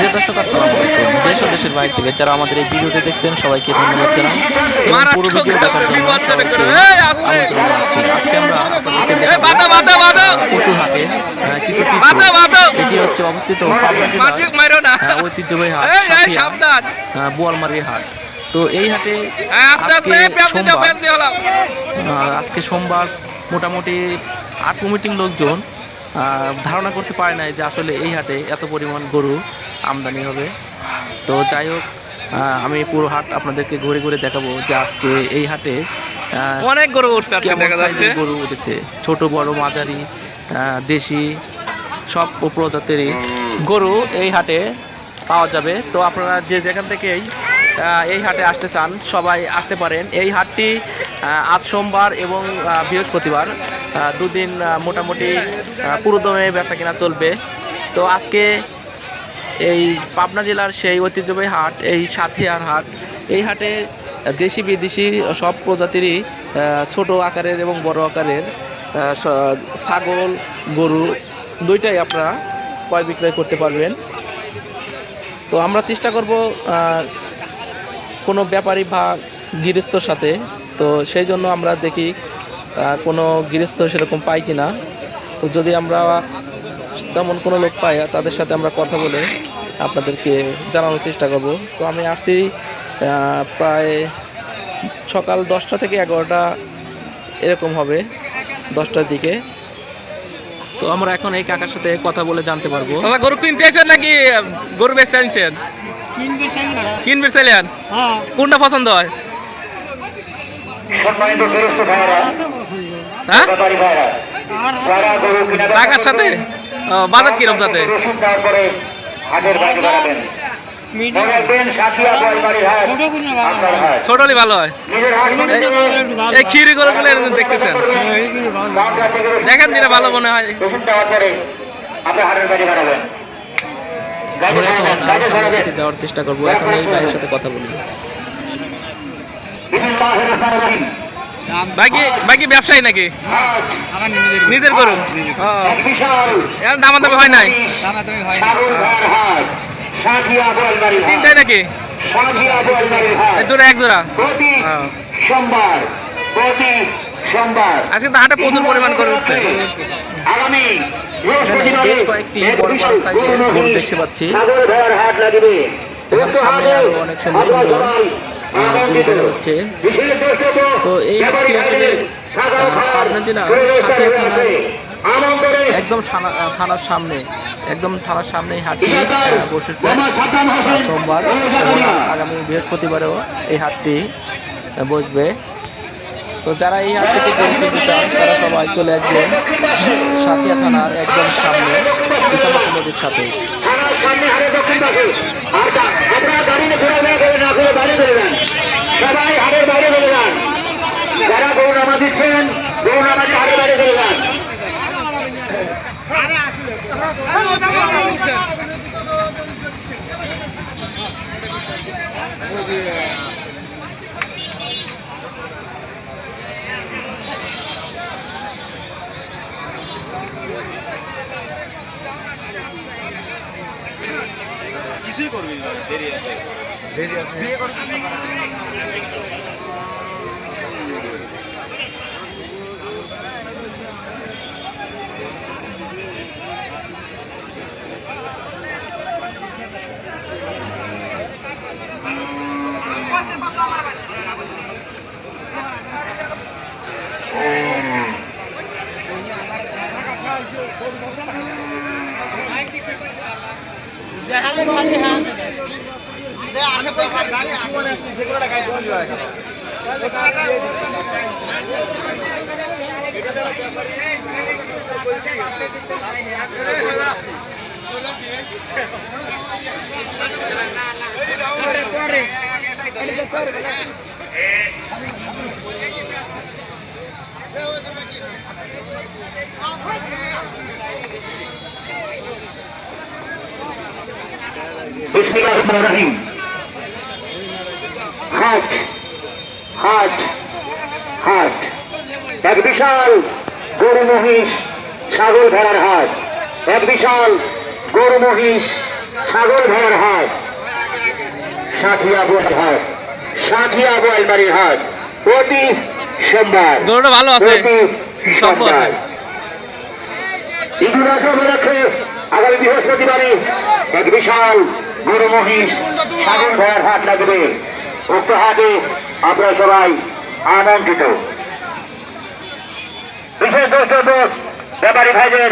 প্রিয় দর্শক আসসালামু আলাইকুম। দেশ ও দেশের বাইরে থেকে যারা আমাদের এই ভিডিওটি দেখছেন সবাইকে ধন্যবাদ জানাই এবং পুরো ভিডিও দেখার জন্য সবাইকে আমন্ত্রণ জানাচ্ছি। আজকে আমরা পশু হাটে কিছু এটি হচ্ছে অবস্থিত পাবনা ঐতিহ্যবাহী হাট বোয়ালমারি হাট। তো এই হাটে আজকে সোমবার আহ, আজকে সোমবার মোটামুটি আট কমিটির লোকজন আহ, ধারণা করতে পারে নাই যে আসলে এই হাটে এত পরিমাণ গরু আমদানি হবে। তো যাই হোক আমি পুরো হাট আপনাদেরকে ঘুরে ঘুরে দেখাবো যে আজকে এই হাটে অনেক গরু উঠছে আজকে দেখা যাচ্ছে। গরু উঠেছে? ছোট বড় মাঝারি দেশি সব প্রজাতিরই গরু এই হাটে পাওয়া যাবে। তো আপনারা যে যেখান থেকেই এই হাটে আসতে চান সবাই আসতে পারেন। এই হাটটি আজ সোমবার এবং বৃহস্পতিবার দুদিন মোটামুটি পুরোদমে বেচা কিনা চলবে। তো আজকে এই পাবনা জেলার সেই ঐতিহ্যবাহী হাট, এই সাথিয়ার হাট। এই হাটে দেশি বিদেশি সব প্রজাতিরই ছোট আকারের এবং বড় আকারের ছাগল, গরু, দুইটাই আপনারা ক্রয় বিক্রয় করতে পারবেন। তো আমরা চেষ্টা করব কোনো ব্যাপারী বা গৃহস্থর সাথে। তো সেই জন্য আমরা দেখি কোনো গৃহস্থ সেরকম পাই কি না তো যদি আমরা তেমন কোনো লোক পাই তাদের সাথে আমরা কথা বলে আপনাদেরকে জানানোর চেষ্টা করব। তো আমি আসছি প্রায় সকাল দশটা থেকে এগারোটা এরকম হবে দশটার দিকে। তো আমরা এখন এই কাকার সাথে কথা বলে জানতে পারব। দাদা গরু কিনতে আছেন নাকি গরু বেচতে আনছেন? কিনবে চাইলেন হ্যাঁ। কোনটা পছন্দ হয়? সম্মানিত হ্যাঁ? টাকার সাথে? ও, বাজার কিরম যাতে রসুন দেওয়ার পরে হাটের বাইরে বাড়াবেন মিডিয়াম। মনে রাখবেন সাথিয়া বলবাড়ি হাট। ছোট কিনে ভালো হয়। এই- ভালো এই ক্ষীরি এরকম দেখতেছেন। দেখেন যেটা ভালো মনে হয়। দেওয়ার চেষ্টা করব। এখন এই ভাইয়ের সাথে কথা বলি। বাকি বাকি ব্যবসায়ী নাকি? নিজের গরু? এক দামাদামি হয় নাই? তিনটাই নাকি? সাথিয়া বলবাড়ি হাট এই দুটো এক জোড়া। সোমবার প্রতি সোমবার আজকে তো হাটে প্রচুর পরিমাণ গরু উঠছে। আগামী এখানে বেশ কয়েকটি বড় বড় সাইজের গরু দেখতে পাচ্ছি। এখানে সামনে আরও অনেক সুন্দর সুন্দর দেখা যাচ্ছে তো এই হাটটি আসলে পাবনা জেলার সাথিয়া থানার একদম থানা- থানার সামনে, একদম থানার সামনে এই হাটটি বসেছে সোমবার আগামী বৃহস্পতিবারেও এই হাটটি বসবে। তো যারা এই হাট থেকে গরু কিনতে চান, তারা সবাই চলে আসবেন সাথিয়া থানার একদম সামনে ইসামত নদীর সাথে। কিছুই করবি দেরি আছে। দেরি আছে। বিয়ে করবি? বিসমিল্লাহির রহমানির রহিম হাট হাট হাট এক বিশাল গরু মহিষ ছাগল ভেড়ার হাট এক বিশাল গরু মহিষ ছাগল ভরার হাট সাথিয়া বোয়াল হাট সাথিয়া বোয়ালবাড়ির হাট প্রতি সোমবার গরুটা ভালো আছে। সোমবার। ইতিহাস আগামী বৃহস্পতিবারে এক বিশাল গরু মহিষ সাগর ভয়ার হাট লাগবে উক্ত হাটে আপনারা সবাই আনন্দিত। বিশেষ দোষ ব্যাপারী ভাইদের